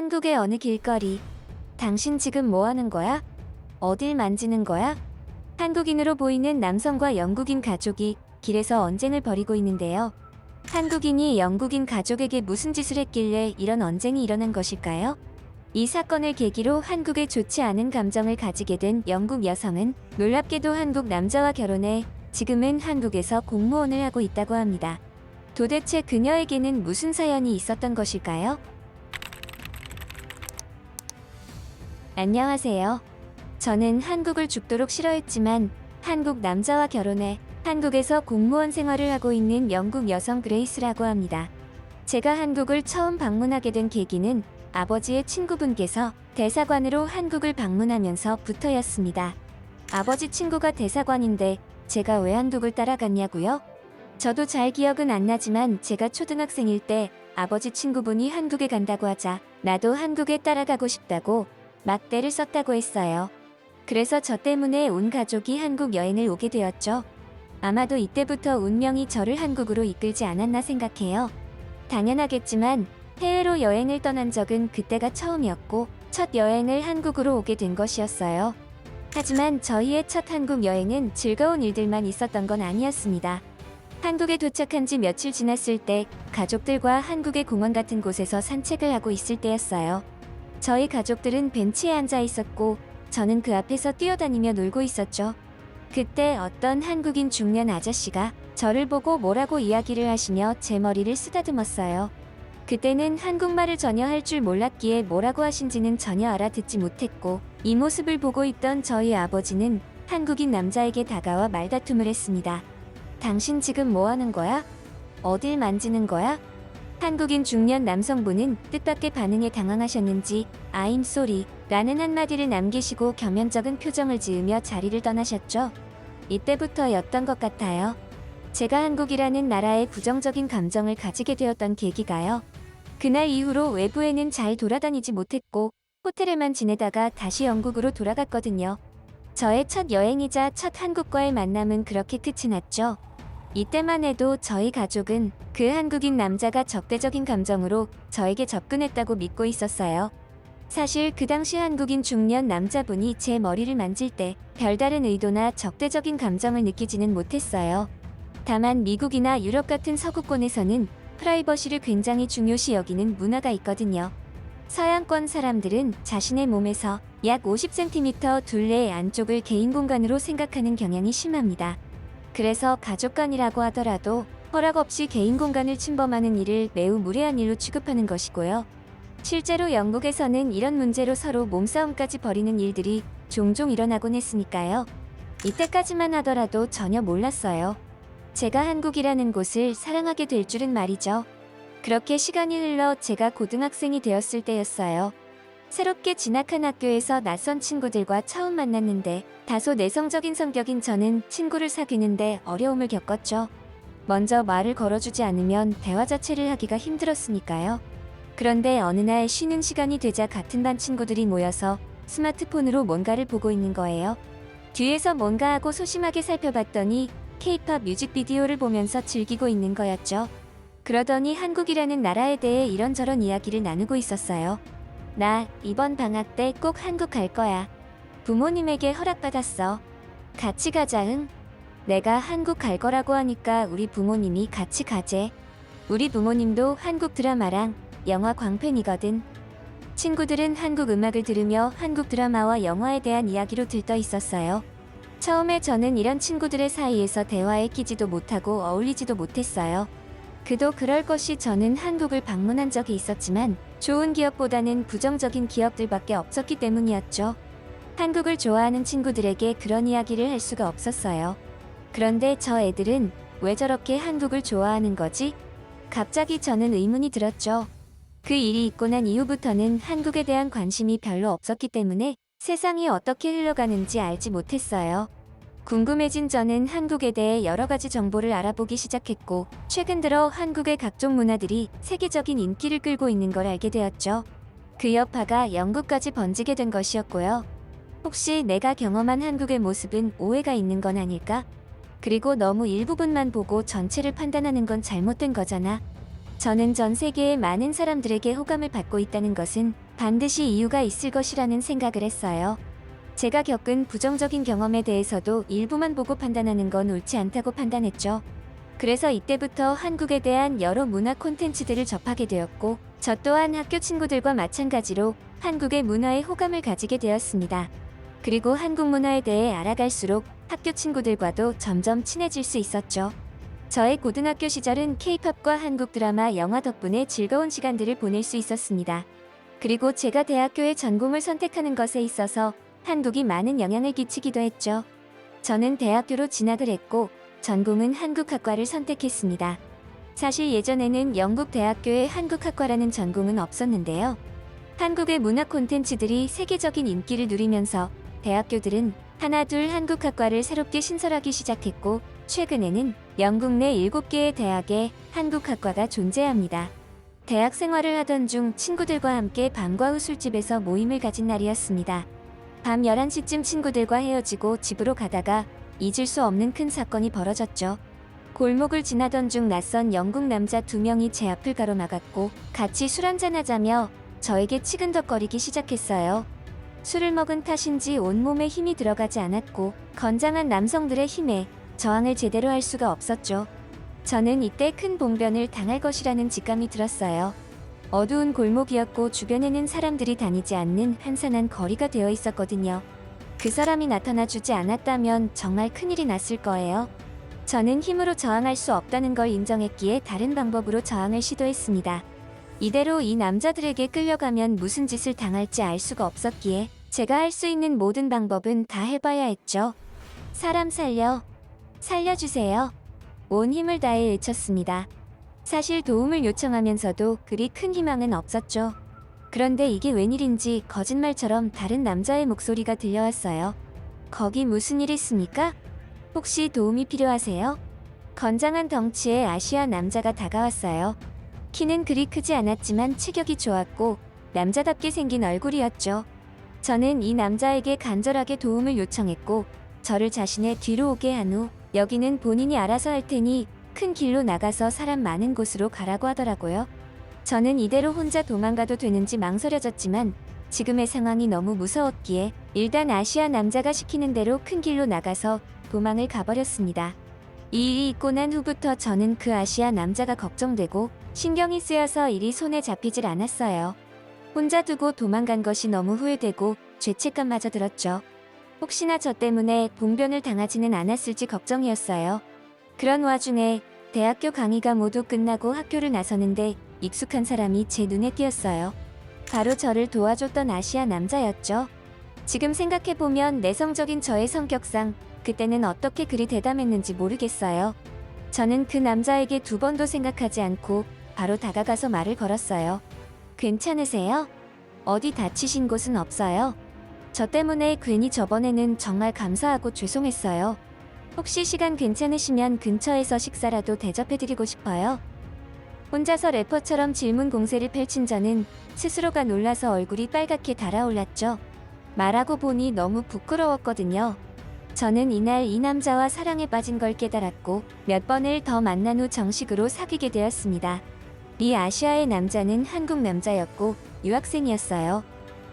한국의 어느 길거리. 당신 지금 뭐 하는 거야? 어딜 만지는 거야? 한국인으로 보이는 남성과 영국인 가족이 길에서 언쟁을 벌이고 있는데요. 한국인이 영국인 가족에게 무슨 짓을 했길래 이런 언쟁이 일어난 것일까요? 이 사건을 계기로 한국에 좋지 않은 감정을 가지게 된 영국 여성은 놀랍게도 한국 남자와 결혼해 지금은 한국에서 공무원을 하고 있다고 합니다. 도대체 그녀에게는 무슨 사연이 있었던 것일까요? 안녕하세요. 저는 한국을 죽도록 싫어했지만 한국 남자와 결혼해 한국에서 공무원 생활을 하고 있는 영국 여성 그레이스라고 합니다. 제가 한국을 처음 방문하게 된 계기는 아버지의 친구분께서 대사관으로 한국을 방문하면서부터였습니다. 아버지 친구가 대사관인데 제가 왜 한국을 따라갔냐고요? 저도 잘 기억은 안 나지만 제가 초등학생일 때 아버지 친구분이 한국에 간다고 하자 나도 한국에 따라가고 싶다고 막대를 썼다고 했어요. 그래서 저 때문에 온 가족이 한국 여행을 오게 되었죠. 아마도 이때부터 운명이 저를 한국으로 이끌지 않았나 생각해요. 당연하겠지만 해외로 여행을 떠난 적은 그때가 처음이었고 첫 여행을 한국으로 오게 된 것이었어요. 하지만 저희의 첫 한국 여행은 즐거운 일들만 있었던 건 아니었습니다. 한국에 도착한 지 며칠 지났을 때 가족들과 한국의 공원 같은 곳에서 산책을 하고 있을 때였어요. 저희 가족들은 벤치에 앉아 있었고 저는 그 앞에서 뛰어다니며 놀고 있었죠. 그때 어떤 한국인 중년 아저씨가 저를 보고 뭐라고 이야기를 하시며 제 머리를 쓰다듬었어요. 그때는 한국말을 전혀 할 줄 몰랐기에 뭐라고 하신지는 전혀 알아듣지 못했고 이 모습을 보고 있던 저희 아버지는 한국인 남자에게 다가와 말다툼을 했습니다. 당신 지금 뭐 하는 거야? 어딜 만지는 거야? 한국인 중년 남성분은 뜻밖의 반응에 당황하셨는지 I'm sorry 라는 한마디를 남기시고 겸연쩍은 표정을 지으며 자리를 떠나셨죠. 이때부터였던 것 같아요. 제가 한국이라는 나라에 부정적인 감정을 가지게 되었던 계기가요. 그날 이후로 외부에는 잘 돌아다니지 못했고 호텔에만 지내다가 다시 영국으로 돌아갔거든요. 저의 첫 여행이자 첫 한국과의 만남은 그렇게 끝이 났죠. 이때만 해도 저희 가족은 그 한국인 남자가 적대적인 감정으로 저에게 접근했다고 믿고 있었어요. 사실 그 당시 한국인 중년 남자분이 제 머리를 만질 때 별다른 의도나 적대적인 감정을 느끼지는 못했어요. 다만 미국이나 유럽 같은 서구권에서는 프라이버시를 굉장히 중요시 여기는 문화가 있거든요. 서양권 사람들은 자신의 몸에서 약 50cm 둘레의 안쪽을 개인 공간으로 생각하는 경향이 심합니다. 그래서 가족 간이라고 하더라도 허락 없이 개인 공간을 침범하는 일을 매우 무례한 일로 취급하는 것이고요. 실제로 영국에서는 이런 문제로 서로 몸싸움까지 벌이는 일들이 종종 일어나곤 했으니까요. 이때까지만 하더라도 전혀 몰랐어요. 제가 한국이라는 곳을 사랑하게 될 줄은 말이죠. 그렇게 시간이 흘러 제가 고등학생이 되었을 때였어요. 새롭게 진학한 학교에서 낯선 친구들과 처음 만났는데 다소 내성적인 성격인 저는 친구를 사귀는데 어려움을 겪었죠. 먼저 말을 걸어주지 않으면 대화 자체를 하기가 힘들었으니까요. 그런데 어느 날 쉬는 시간이 되자 같은 반 친구들이 모여서 스마트폰으로 뭔가를 보고 있는 거예요. 뒤에서 뭔가 하고 소심하게 살펴봤더니 케이팝 뮤직비디오를 보면서 즐기고 있는 거였죠. 그러더니 한국이라는 나라에 대해 이런저런 이야기를 나누고 있었어요. 나 이번 방학 때 꼭 한국 갈 거야. 부모님에게 허락받았어. 같이 가자 응? 내가 한국 갈 거라고 하니까 우리 부모님이 같이 가재. 우리 부모님도 한국 드라마랑 영화 광팬이거든. 친구들은 한국 음악을 들으며 한국 드라마와 영화에 대한 이야기로 들떠 있었어요. 처음에 저는 이런 친구들의 사이에서 대화에 끼지도 못하고 어울리지도 못했어요. 그도 그럴 것이 저는 한국을 방문한 적이 있었지만 좋은 기억보다는 부정적인 기억들밖에 없었기 때문이었죠. 한국을 좋아하는 친구들에게 그런 이야기를 할 수가 없었어요. 그런데 저 애들은 왜 저렇게 한국을 좋아하는 거지? 갑자기 저는 의문이 들었죠. 그 일이 있고 난 이후부터는 한국에 대한 관심이 별로 없었기 때문에 세상이 어떻게 흘러가는지 알지 못했어요. 궁금해진 저는 한국에 대해 여러 가지 정보를 알아보기 시작했고, 최근 들어 한국의 각종 문화들이 세계적인 인기를 끌고 있는 걸 알게 되었죠. 그 여파가 영국까지 번지게 된 것이었고요. 혹시 내가 경험한 한국의 모습은 오해가 있는 건 아닐까? 그리고 너무 일부분만 보고 전체를 판단하는 건 잘못된 거잖아. 저는 전 세계의 많은 사람들에게 호감을 받고 있다는 것은 반드시 이유가 있을 것이라는 생각을 했어요. 제가 겪은 부정적인 경험에 대해서도 일부만 보고 판단하는 건 옳지 않다고 판단했죠. 그래서 이때부터 한국에 대한 여러 문화 콘텐츠들을 접하게 되었고, 저 또한 학교 친구들과 마찬가지로 한국의 문화에 호감을 가지게 되었습니다. 그리고 한국 문화에 대해 알아갈수록 학교 친구들과도 점점 친해질 수 있었죠. 저의 고등학교 시절은 케이팝과 한국 드라마, 영화 덕분에 즐거운 시간들을 보낼 수 있었습니다. 그리고 제가 대학교의 전공을 선택하는 것에 있어서 한국이 많은 영향을 끼치기도 했죠. 저는 대학교로 진학을 했고 전공은 한국학과를 선택했습니다. 사실 예전에는 영국 대학교에 한국학과라는 전공은 없었는데요. 한국의 문화 콘텐츠들이 세계적인 인기를 누리면서 대학교들은 하나 둘 한국학과를 새롭게 신설하기 시작했고 최근에는 영국 내 7개의 대학에 한국학과가 존재합니다. 대학 생활을 하던 중 친구들과 함께 밤과 후 술집에서 모임을 가진 날이었습니다. 밤 11시쯤 친구들과 헤어지고 집으로 가다가 잊을 수 없는 큰 사건이 벌어졌죠. 골목을 지나던 중 낯선 영국 남자 두 명이 제 앞을 가로막았고 같이 술 한잔하자며 저에게 치근덕거리기 시작했어요. 술을 먹은 탓인지 온몸에 힘이 들어가지 않았고 건장한 남성들의 힘에 저항을 제대로 할 수가 없었죠. 저는 이때 큰 봉변을 당할 것이라는 직감이 들었어요. 어두운 골목이었고 주변에는 사람들이 다니지 않는 한산한 거리가 되어 있었거든요. 그 사람이 나타나 주지 않았다면 정말 큰일이 났을 거예요. 저는 힘으로 저항할 수 없다는 걸 인정했기에 다른 방법으로 저항을 시도했습니다. 이대로 이 남자들에게 끌려가면 무슨 짓을 당할지 알 수가 없었기에 제가 할 수 있는 모든 방법은 다 해봐야 했죠. 사람 살려. 살려주세요. 온 힘을 다해 외쳤습니다. 사실 도움을 요청하면서도 그리 큰 희망은 없었죠. 그런데 이게 웬일인지 거짓말처럼 다른 남자의 목소리가 들려왔어요. 거기 무슨 일 있습니까? 혹시 도움이 필요하세요? 건장한 덩치의 아시아 남자가 다가왔어요. 키는 그리 크지 않았지만 체격이 좋았고 남자답게 생긴 얼굴이었죠. 저는 이 남자에게 간절하게 도움을 요청했고 저를 자신의 뒤로 오게 한 후 여기는 본인이 알아서 할 테니 큰 길로 나가서 사람 많은 곳으로 가라고 하더라고요. 저는 이대로 혼자 도망가도 되는지 망설여졌지만 지금의 상황이 너무 무서웠기에 일단 아시아 남자가 시키는 대로 큰 길로 나가서 도망을 가버렸습니다. 이 일이 있고 난 후부터 저는 그 아시아 남자가 걱정되고 신경이 쓰여서 일이 손에 잡히질 않았어요. 혼자 두고 도망간 것이 너무 후회되고 죄책감마저 들었죠. 혹시나 저 때문에 봉변을 당하지는 않았을지 걱정이었어요. 그런 와중에 대학교 강의가 모두 끝나고 학교를 나서는데 익숙한 사람이 제 눈에 띄었어요. 바로 저를 도와줬던 아시아 남자였죠. 지금 생각해보면 내성적인 저의 성격상 그때는 어떻게 그리 대담했는지 모르겠어요. 저는 그 남자에게 두 번도 생각하지 않고 바로 다가가서 말을 걸었어요. 괜찮으세요? 어디 다치신 곳은 없어요? 저 때문에 괜히 저번에는 정말 감사하고 죄송했어요. 혹시 시간 괜찮으시면 근처에서 식사라도 대접해드리고 싶어요. 혼자서 래퍼처럼 질문 공세를 펼친 저는 스스로가 놀라서 얼굴이 빨갛게 달아올랐죠. 말하고 보니 너무 부끄러웠거든요. 저는 이날 이 남자와 사랑에 빠진 걸 깨달았고 몇 번을 더 만난 후 정식으로 사귀게 되었습니다. 이 아시아의 남자는 한국 남자였고 유학생이었어요.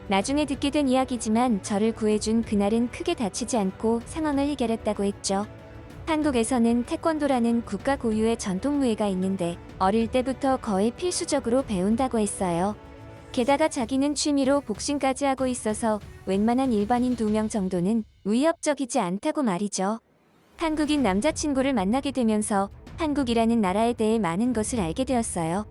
나중에 듣게 된 이야기지만 저를 구해준 그날은 크게 다치지 않고 상황을 해결했다고 했죠. 한국에서는 태권도라는 국가 고유의 전통무예가 있는데 어릴 때부터 거의 필수적으로 배운다고 했어요. 게다가 자기는 취미로 복싱까지 하고 있어서 웬만한 일반인 두 명 정도는 위협적이지 않다고 말이죠. 한국인 남자친구를 만나게 되면서 한국이라는 나라에 대해 많은 것을 알게 되었어요.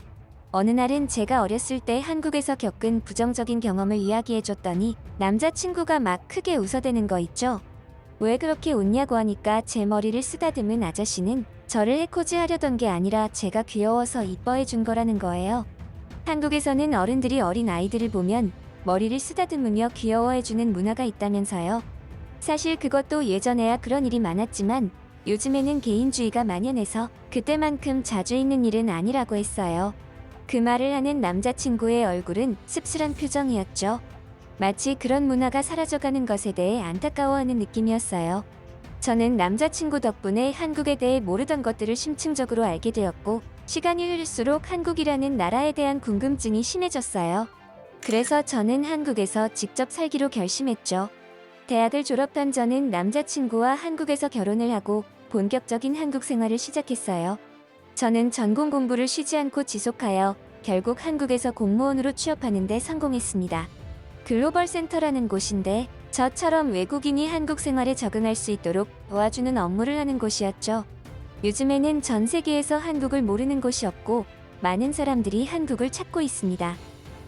어느 날은 제가 어렸을 때 한국에서 겪은 부정적인 경험을 이야기해줬더니 남자친구가 막 크게 웃어대는 거 있죠. 왜 그렇게 웃냐고 하니까 제 머리를 쓰다듬은 아저씨는 저를 해코지 하려던 게 아니라 제가 귀여워서 이뻐해 준 거라는 거예요. 한국에서는 어른들이 어린 아이들을 보면 머리를 쓰다듬으며 귀여워해 주는 문화가 있다면서요. 사실 그것도 예전에야 그런 일이 많았지만 요즘에는 개인주의가 만연해서 그때만큼 자주 있는 일은 아니라고 했어요. 그 말을 하는 남자친구의 얼굴은 씁쓸한 표정이었죠. 마치 그런 문화가 사라져가는 것에 대해 안타까워하는 느낌이었어요. 저는 남자친구 덕분에 한국에 대해 모르던 것들을 심층적으로 알게 되었고, 시간이 흐를수록 한국이라는 나라에 대한 궁금증이 심해졌어요. 그래서 저는 한국에서 직접 살기로 결심했죠. 대학을 졸업한 저는 남자친구와 한국에서 결혼을 하고 본격적인 한국 생활을 시작했어요. 저는 전공 공부를 쉬지 않고 지속하여 결국 한국에서 공무원으로 취업하는데 성공했습니다. 글로벌 센터라는 곳인데 저처럼 외국인이 한국 생활에 적응할 수 있도록 도와주는 업무를 하는 곳이었죠. 요즘에는 전 세계에서 한국을 모르는 곳이 없고 많은 사람들이 한국을 찾고 있습니다.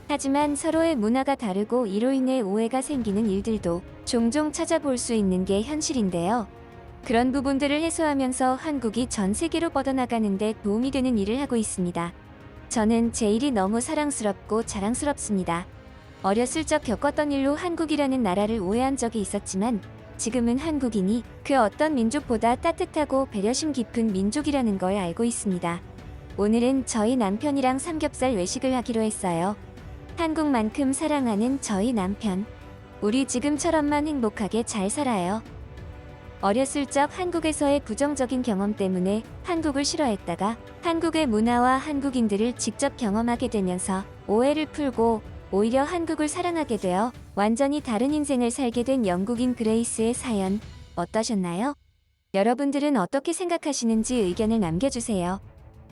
하지만 서로의 문화가 다르고 이로 인해 오해가 생기는 일들도 종종 찾아볼 수 있는 게 현실인데요. 그런 부분들을 해소하면서 한국이 전 세계로 뻗어나가는데 도움이 되는 일을 하고 있습니다. 저는 제 일이 너무 사랑스럽고 자랑스럽습니다. 어렸을 적 겪었던 일로 한국이라는 나라를 오해한 적이 있었지만 지금은 한국인이 그 어떤 민족보다 따뜻하고 배려심 깊은 민족이라는 걸 알고 있습니다. 오늘은 저희 남편이랑 삼겹살 외식을 하기로 했어요. 한국만큼 사랑하는 저희 남편. 우리 지금처럼만 행복하게 잘 살아요. 어렸을 적 한국에서의 부정적인 경험 때문에 한국을 싫어했다가 한국의 문화와 한국인들을 직접 경험하게 되면서 오해를 풀고 오히려 한국을 사랑하게 되어 완전히 다른 인생을 살게 된 영국인 그레이스의 사연 어떠셨나요? 여러분들은 어떻게 생각하시는지 의견을 남겨주세요.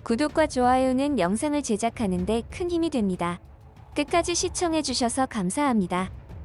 구독과 좋아요는 영상을 제작하는데 큰 힘이 됩니다. 끝까지 시청해주셔서 감사합니다.